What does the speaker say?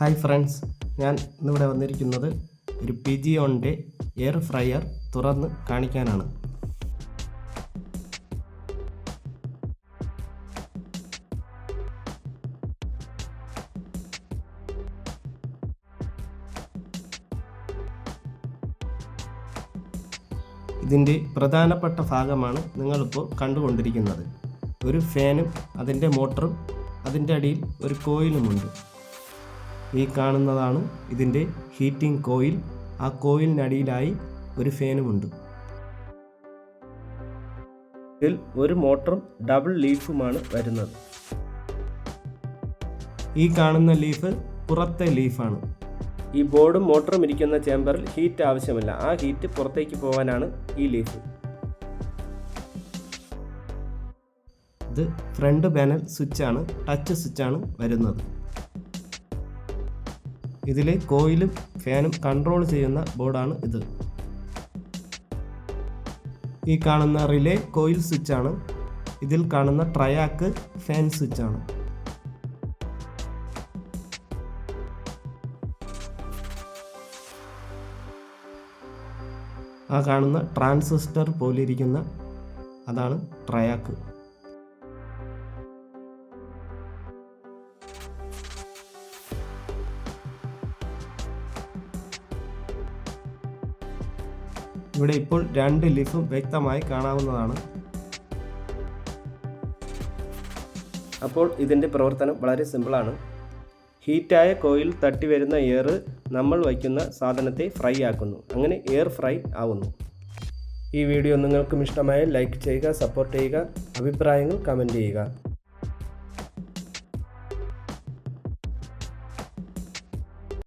Hi friends ഞാൻ ഇന്നിവിടെ വന്നിരിക്കുന്നത് ഒരു പി ജി ഓണിന്റെ എയർ ഫ്രയർ തുറന്ന് കാണിക്കാനാണ്. ഇതിന്റെ പ്രധാനപ്പെട്ട ഭാഗമാണ് നിങ്ങളിപ്പോൾ കണ്ടുകൊണ്ടിരിക്കുന്നത്. ഒരു ഫാനും അതിന്റെ മോട്ടറും അതിന്റെ അടിയിൽ ഒരു കോയിലുമുണ്ട്. ഈ കാണുന്നതാണ് ഇതിന്റെ ഹീറ്റിംഗ് കോയിൽ. ആ കോയിലിനടിയിലായി ഒരു ഫാനുമുണ്ട്. ഇതിൽ ഒരു മോട്ടറും ഡബിൾ ലീഫുമാണ് വരുന്നത്. ഈ കാണുന്ന ലീഫ് പുറത്തെ ലീഫാണ്. ഈ ബോർഡും മോട്ടറും ഇരിക്കുന്ന ചേമ്പറിൽ ഹീറ്റ് ആവശ്യമില്ല. ആ ഹീറ്റ് പുറത്തേക്ക് പോകാനാണ് ഈ ലീഫ്. ഇത് ഫ്രണ്ട് പാനൽ സ്വിച്ചാണ് ടച്ച് സ്വിച്ചാണ് വരുന്നത്. ഇതിലെ കോയിലും ഫാനും കൺട്രോൾ ചെയ്യുന്ന ബോർഡാണ് ഇത്. ഈ കാണുന്ന റിലേ കോയിൽ സ്വിച്ച് ആണ് ഇതിൽ കാണുന്ന ട്രയാക്ക് ഫാൻ സ്വിച്ച് ആണ് ആ കാണുന്ന ട്രാൻസിസ്റ്റർ പോലിരിക്കുന്ന അതാണ് ട്രയാക്ക്. ഇവിടെ ഇപ്പോൾ രണ്ട് ലിഫും വ്യക്തമായി കാണാവുന്നതാണ്. അപ്പോൾ ഇതിന്റെ പ്രവർത്തനം വളരെ സിമ്പിളാണ് ഹീറ്റായ കോയിൽ തട്ടി വരുന്ന എയർ നമ്മൾ വയ്ക്കുന്ന സാധനത്തെ ഫ്രൈ ആക്കുന്നു. അങ്ങനെ എയർ ഫ്രൈ ആവുന്നു. ഈ വീഡിയോ നിങ്ങൾക്കും ഇഷ്ടമായ ലൈക്ക് ചെയ്യുക സപ്പോർട്ട് ചെയ്യുക അഭിപ്രായങ്ങൾ കമന്റ് ചെയ്യുക.